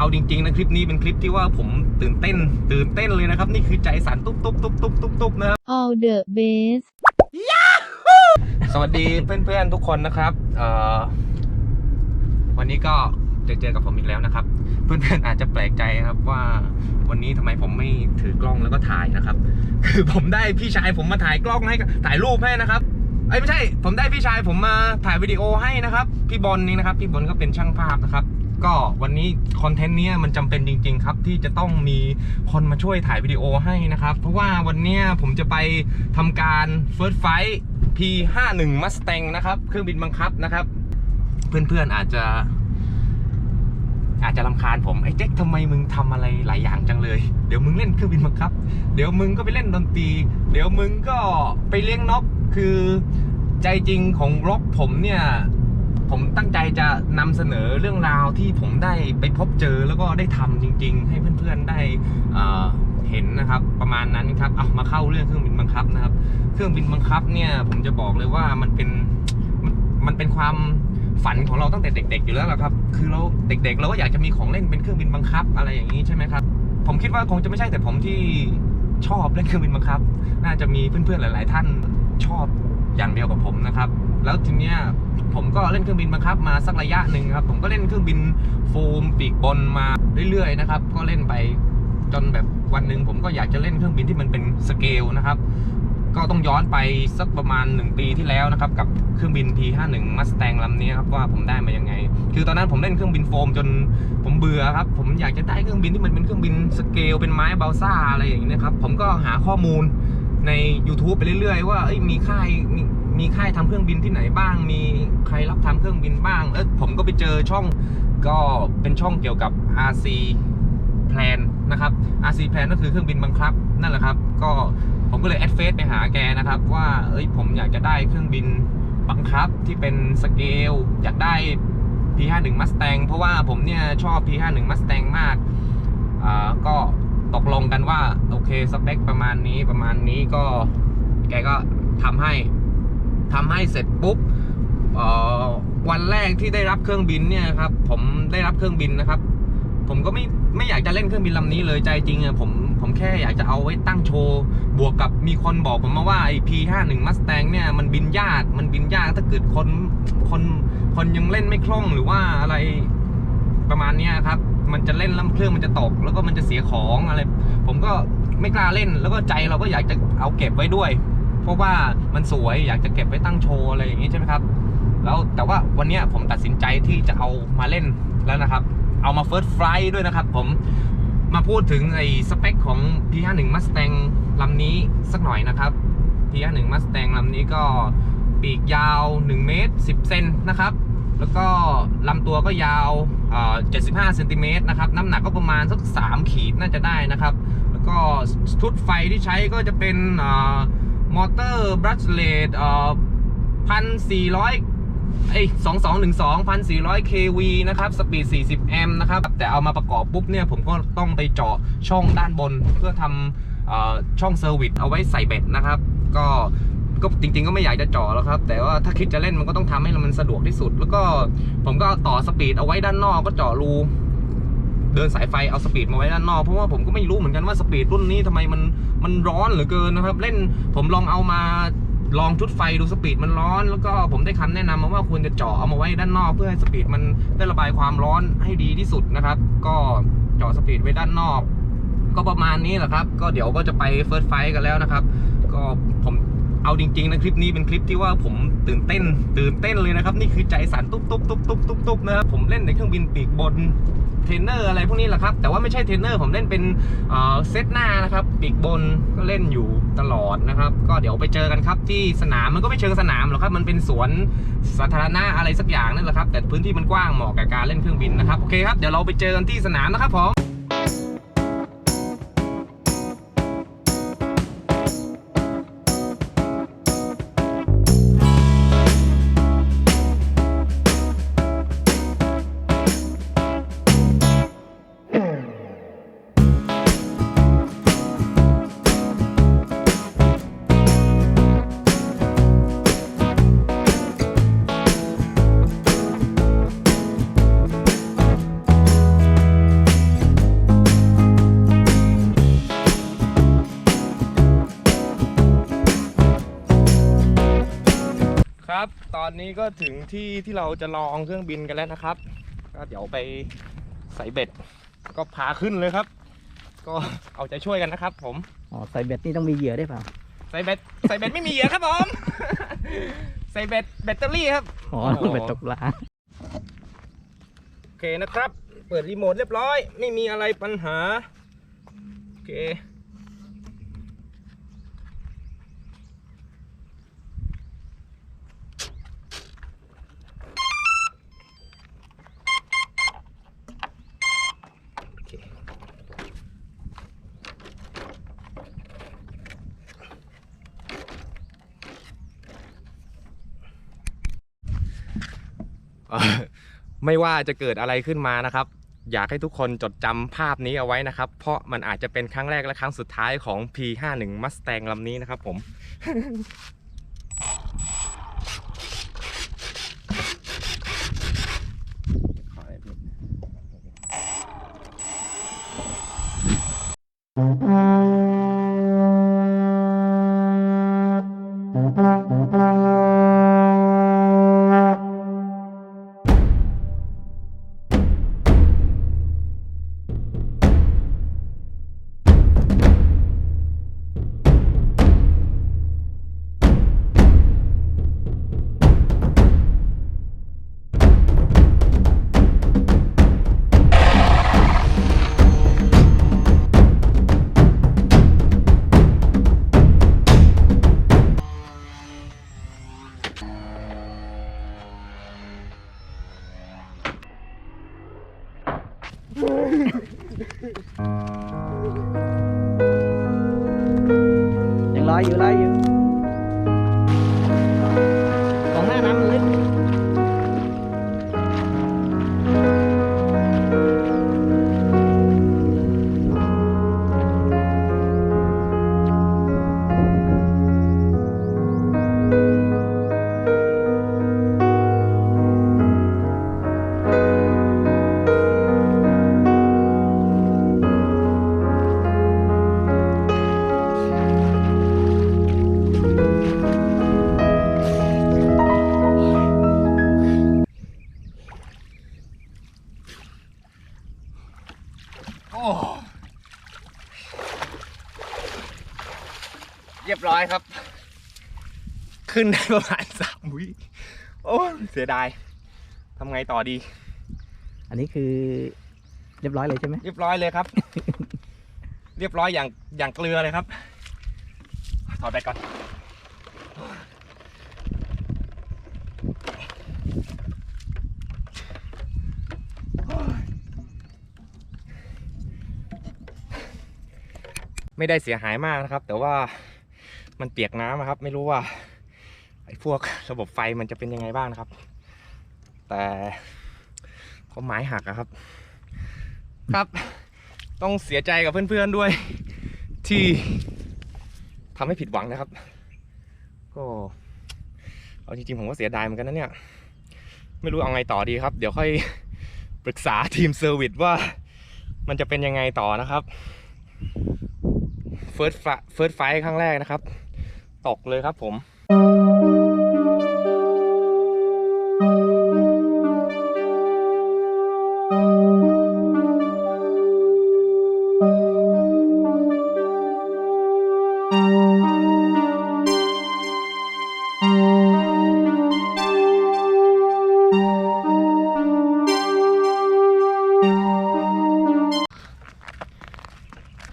เอาจริงๆนะคลิปนี้เป็นคลิปที่ว่าผมตื่นเต้น ตื่นเต้นเลยนะครับ นี่คือใจสั่นตุ๊บตุ๊บตุ๊บตุ๊บตุ๊บตุ๊บนะครับ all the best สวัสดีเพื่อนๆทุกคนนะครับเอ่อวันนี้ก็จะเจอกับผมอีกแล้วนะครับ เพื่อนๆอาจจะแปลกใจครับว่าวันนี้ทำไมผมไม่ถือกล้องแล้วก็ถ่ายนะครับ คือผมได้พี่ชายผมมาถ่ายกล้องให้ถ่ายรูปให้นะครับเอ้ยไม่ใช่ ผมได้พี่ชายผมมาถ่ายวิดีโอให้นะครับ พี่บอลนี่นะครับ พี่บอลก็เป็นช่างภาพนะครับ ก็วันนี้คอนเทนต์นี้มันจำเป็นจริง ๆ ครับ ที่จะต้องมีคนมาช่วยถ่ายวิดีโอให้นะครับ เพราะว่าวันนี้ผมจะไปทำการ First Flight P51 Mustang นะครับ เครื่องบินบังคับนะครับ เพื่อนๆอาจจะอาจจะรำคาญผมไอ้เจ๊กทำไมมึงทำอะไรหลายอย่างจังเลย เดี๋ยวมึงเล่นเครื่องบินบังคับ เดี๋ยวมึงก็ไปเล่นดนตรี เดี๋ยวมึงก็ไปเลี้ยงนกคือใจจริงของร็อกผมเนี่ย ผมตั้งใจจะนำเสนอเรื่องราวที่ผมได้ไปพบเจอแล้วก็ได้ทำจริง ๆ ให้เพื่อนๆได้เห็นนะครับประมาณนั้นครับเอามาเข้าเรื่องเครื่องบินบังคับนะครับ เครื่องบินบังคับเนี่ยผมจะบอกเลยว่ามันเป็นมันเป็นความฝันของเราตั้งแต่เด็ก ๆ อยู่แล้วละครับ คือเราเด็ก ๆ เราก็อยากจะมีของเล่นเป็นเครื่องบินบังคับอะไรอย่างนี้ใช่ไหมครับ ผมคิดว่าคงจะไม่ใช่แต่ผมที่ชอบเล่นเครื่องบินบังคับ น่าจะมีเพื่อนๆหลาย ๆ ท่านชอบอย่างเดียวกับผมนะครับ แล้วทีเนี้ย ผมก็เล่นเครื่องบินบังคับมาสักระยะหนึ่งครับ ผมก็เล่นเครื่องบินโฟมปีกบนมาเรื่อยๆนะครับ ก็เล่นไปจนแบบวันหนึ่งผมก็อยากจะเล่นเครื่องบินที่มันเป็นสเกลนะครับ ก็ต้องย้อนไปสักประมาณ 1 ปีที่แล้วนะครับ กับเครื่องบิน P51 Mustang ลำนี้ครับว่าผมได้มายังไง คือตอนนั้นผมเล่นเครื่องบินโฟมจนผมเบื่อครับ ผมอยากจะได้เครื่องบินที่มันเป็นเครื่องบินสเกลเป็นไม้เบลซ่าอะไรอย่างนี้นะครับ ผมก็หาข้อมูลใน YouTube ไปเรื่อยๆ ว่ามีค่ายมี มีค่ายทำเครื่องบินที่ไหนบ้าง มีใครรับทำเครื่องบินบ้าง แล้วผมก็ไปเจอช่องก็เป็นช่องเกี่ยวกับ RC Plan นะครับ RC Plan ก็คือเครื่องบินบังคับ นั่นแหละครับ ก็ผมก็เลยแอดเฟซไปหาแกนะครับ ว่าเอ้ยผมอยากจะได้เครื่องบินบังคับที่เป็นสเกลอยากได้ P51 Mustang เพราะว่าผมเนี่ยชอบ P51 Mustang มากอ่าก็ตกลงกันว่า โอเคสเปคประมาณนี้ประมาณนี้ก็แกก็ทำให้ ทำให้เสร็จปุ๊บเออวันแรกที่ได้รับเครื่องบินเนี่ยครับผมได้รับเครื่องบินนะครับ ผมก็ไม่ไม่อยากจะเล่นเครื่องบินลำนี้เลยใจจริงอะผมผมแค่อยากจะเอาไว้ตั้งโชว์ บวกกับมีคนบอกผมมาว่าไอ้ P51 Mustang เนี่ยมันบินยากมันบินยากถ้าเกิดคนคนคนยังเล่นไม่คล่องหรือว่าอะไรประมาณนี้ครับ มันจะเล่นแล้วเครื่องมันจะตก แล้วก็มันจะเสียของอะไร ผมก็ไม่กล้าเล่นแล้วก็ใจเราก็อยากจะเอาเก็บไว้ด้วย เพราะว่ามันสวยอยากจะเก็บไว้ตั้งโชว์อะไรอย่างนี้ใช่ไหมครับ แล้วแต่ว่าวันนี้ผมตัดสินใจที่จะเอามาเล่นแล้วนะครับ เอามาเฟิร์สไฟล์ด้วยนะครับ ผมมาพูดถึงไอ้สเปคของ P51 Mustang ลำนี้สักหน่อยนะครับ P51 Mustang ลำนี้ก็ปีกยาว 1 เมตร 10 เซนนะครับ แล้วก็ลำตัวก็ยาวเอ่อ75เซนติเมตรนะครับ น้ำหนักก็ประมาณสัก 3 ขีดน่าจะได้นะครับ แล้วก็ชุดไฟที่ใช้ก็จะเป็นอ มอเตอร์บรัชเลตเอ่อพันสี่ร้อยไอ้สองสองหนึ่งสองพันสี่ร้อยเควีนะครับ สปีดสี่สิบแอมป์นะครับ แต่เอามาประกอบปุ๊บเนี่ย ผมก็ต้องไปเจาะช่องด้านบนเพื่อทำอ่อช่องเซอร์วิสเอาไว้ใส่เบ็ดนะครับ ก็ก็จริงๆก็ไม่อยากจะเจาะแล้วครับ แต่ว่าถ้าคิดจะเล่นมันก็ต้องทำให้มันสะดวกที่สุด แล้วก็ผมก็ต่อสปีดเอาไว้ด้านนอกก็เจาะรู เดินสายไฟเอาสปีดมาไว้ด้านนอกเพราะว่าผมก็ไม่รู้เหมือนกันว่าสปีดรุ่นนี้ทำไมมันมันร้อนเหลือเกินนะครับ เล่นผมลองเอามาลองชุดไฟดูสปีดมันร้อน แล้วก็ผมได้คำแนะนำมาว่าควรจะเจาะเอามาไว้ด้านนอกเพื่อให้สปีดมันได้ระบายความร้อนให้ดีที่สุดนะครับ ก็เจาะสปีดไว้ด้านนอก ก็ประมาณนี้แหละครับ ก็เดี๋ยวก็จะไปเฟิร์สไฟกันแล้วนะครับ ก็ผมเอาจริงๆนะคลิปนี้เป็นคลิปที่ว่าผมตื่นเต้น ตื่นเต้นเลยนะครับ นี่คือใจสั่นตุ๊บตุ๊บตุ๊บตุ๊บตุ๊บตุ๊บนะครับผมเล่นในเครื่องบินปีกบน เทรนเนอร์อะไรพวกนี้แหละครับ แต่ว่าไม่ใช่เทรนเนอร์ผมเล่นเป็นเซตหน้านะครับปีกบนก็เล่นอยู่ตลอดนะครับ ก็เดี๋ยวไปเจอกันครับที่สนามมันก็ไม่เชิงสนามหรอกครับ มันเป็นสวนสาธารณะอะไรสักอย่างนั่นแหละครับ แต่พื้นที่มันกว้างเหมาะกับการเล่นเครื่องบินนะครับโอเคครับเดี๋ยวเราไปเจอกันที่สนามนะครับผม อนนี้ก็ถึงที่ที่เราจะลองเครื่องบินกันแล้วนะครับ ก็เดี๋ยวไปใส่เบ็ด ก็พาขึ้นเลยครับ ก็เอาใจช่วยกันนะครับ ผมอ๋อใส่เบ็ดนี่ต้องมีเหยื่อได้วยเปล่าใส่เบ็ดใส่เบ็ดไม่มีเหยื่อครับผมใส่เบ็ดแบตเตอรี่ครับอ๋อโอ้โหเบ็ดตกปลาโอเคนะครับ เปิดรีโมทเรียบร้อย ไม่มีอะไรปัญหาโอเค โอเค เอ่อ ไม่ว่าจะเกิดอะไรขึ้นมานะครับ อยากให้ทุกคนจดจำภาพนี้เอาไว้นะครับ เพราะมันอาจจะเป็นครั้งแรกและครั้งสุดท้ายของ P51 Mustang ลำนี้นะครับผมยัง เรียบร้อยครับ ขึ้นได้ประมาณสามวิโอ้เสียดายทำไงต่อดี อันนี้คือเรียบร้อยเลยใช่ไหมเรียบร้อยเลยครับ เรียบร้อยอย่างอย่างเกลือเลยครับถอดไปก่อนไม่ได้เสียหายมากนะครับ แต่ว่า มันเปียกน้ำอะครับ ไม่รู้ว่าไอ้พวกระบบไฟมันจะเป็นยังไงบ้างนะครับ แต่ก็ไม้หักอะครับ ครับ ต้องเสียใจกับเพื่อนๆด้วย ที่ทำให้ผิดหวังนะครับ ก็เอาจริงๆผมก็เสียดายเหมือนกันนะเนี่ย ไม่รู้เอาไงต่อดีครับ เดี๋ยวค่อยปรึกษาทีมเซอร์วิสว่ามันจะเป็นยังไงต่อนะครับ เฟิร์สเฟิร์สไฟครั้งแรกนะครับ ตกเลยครับผม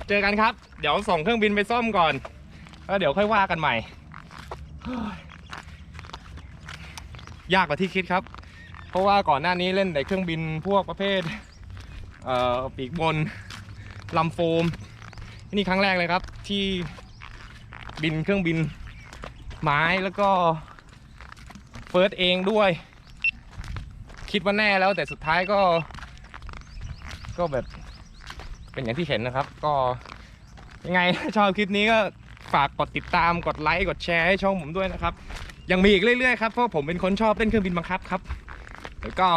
เจอกันครับ เดี๋ยวส่งเครื่องบินไปซ่อมก่อน แล้วเดี๋ยวค่อยว่ากันใหม่ยยากกว่าที่คิดครับ เพราะว่าก่อนหน้านี้เล่นแต่เครื่องบินพวกประเภท เอ่อปีกบนลำโฟม นี่ครั้งแรกเลยครับ ที่บินเครื่องบินไม้แล้วก็เฟิร์สเองด้วย คิดว่าแน่แล้วแต่สุดท้ายก็ ก็แบบ เป็นอย่างที่เห็นนะครับ ก็ยังไงถ้าชอบคลิปนี้ก็ฝากกดติดตามกดไลค์กดแชร์ให้ช่องผมด้วยนะครับ ยังมีอีกเรื่อยๆครับเพราะผมเป็นคนชอบเล่นเครื่องบินบังคับครับแล้วก็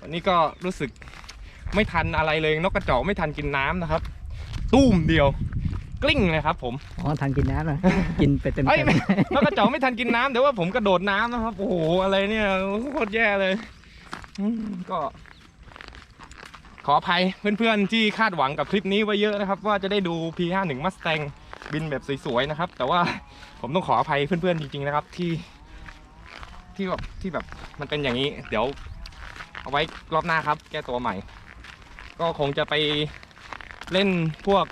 วันนี้ก็รู้สึกไม่ทันอะไรเลยนกกระจอกไม่ทันกินน้ำนะครับ ตุ้มเดียว กลิ้งเลยครับ ผมอ๋อทานกินน้ำนะกินไปเต็มเอ้ยเต็มไม่แล้วกระจอกไม่ทันกินน้ำเดี๋ยวว่าผมกระโดดน้ำนะครับ โอ้โหอะไรเนี่ยโคตรแย่เลยอืมก็ ขออภัยเพื่อนๆที่คาดหวังกับคลิปนี้ไว้เยอะนะครับ ว่าจะได้ดู P51 Mustang บินแบบสวยๆนะครับ แต่ว่าผมต้องขออภัยเพื่อนๆจริงๆนะครับที่ที่แบบที่แบบมันเป็นอย่างนี้ เดี๋ยวเอาไว้รอบหน้าครับ แก้ตัวใหม่ ก็คงจะไปเล่นพวก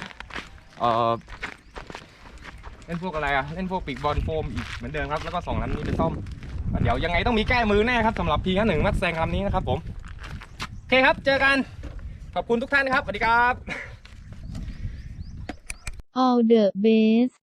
เอ่อเล่นพวกอะไรอะเล่นพวกปีกบอลโฟมอีกเหมือนเดิมครับ แล้วก็สองลำนี้ไปซ่อม เดี๋ยวยังไงต้องมีแก้มือแน่ครับสำหรับ P51 Mustang ลำนี้นะครับผม โอเคครับ เจอกัน ขอบคุณทุกท่านครับสวัสดีครับ All the best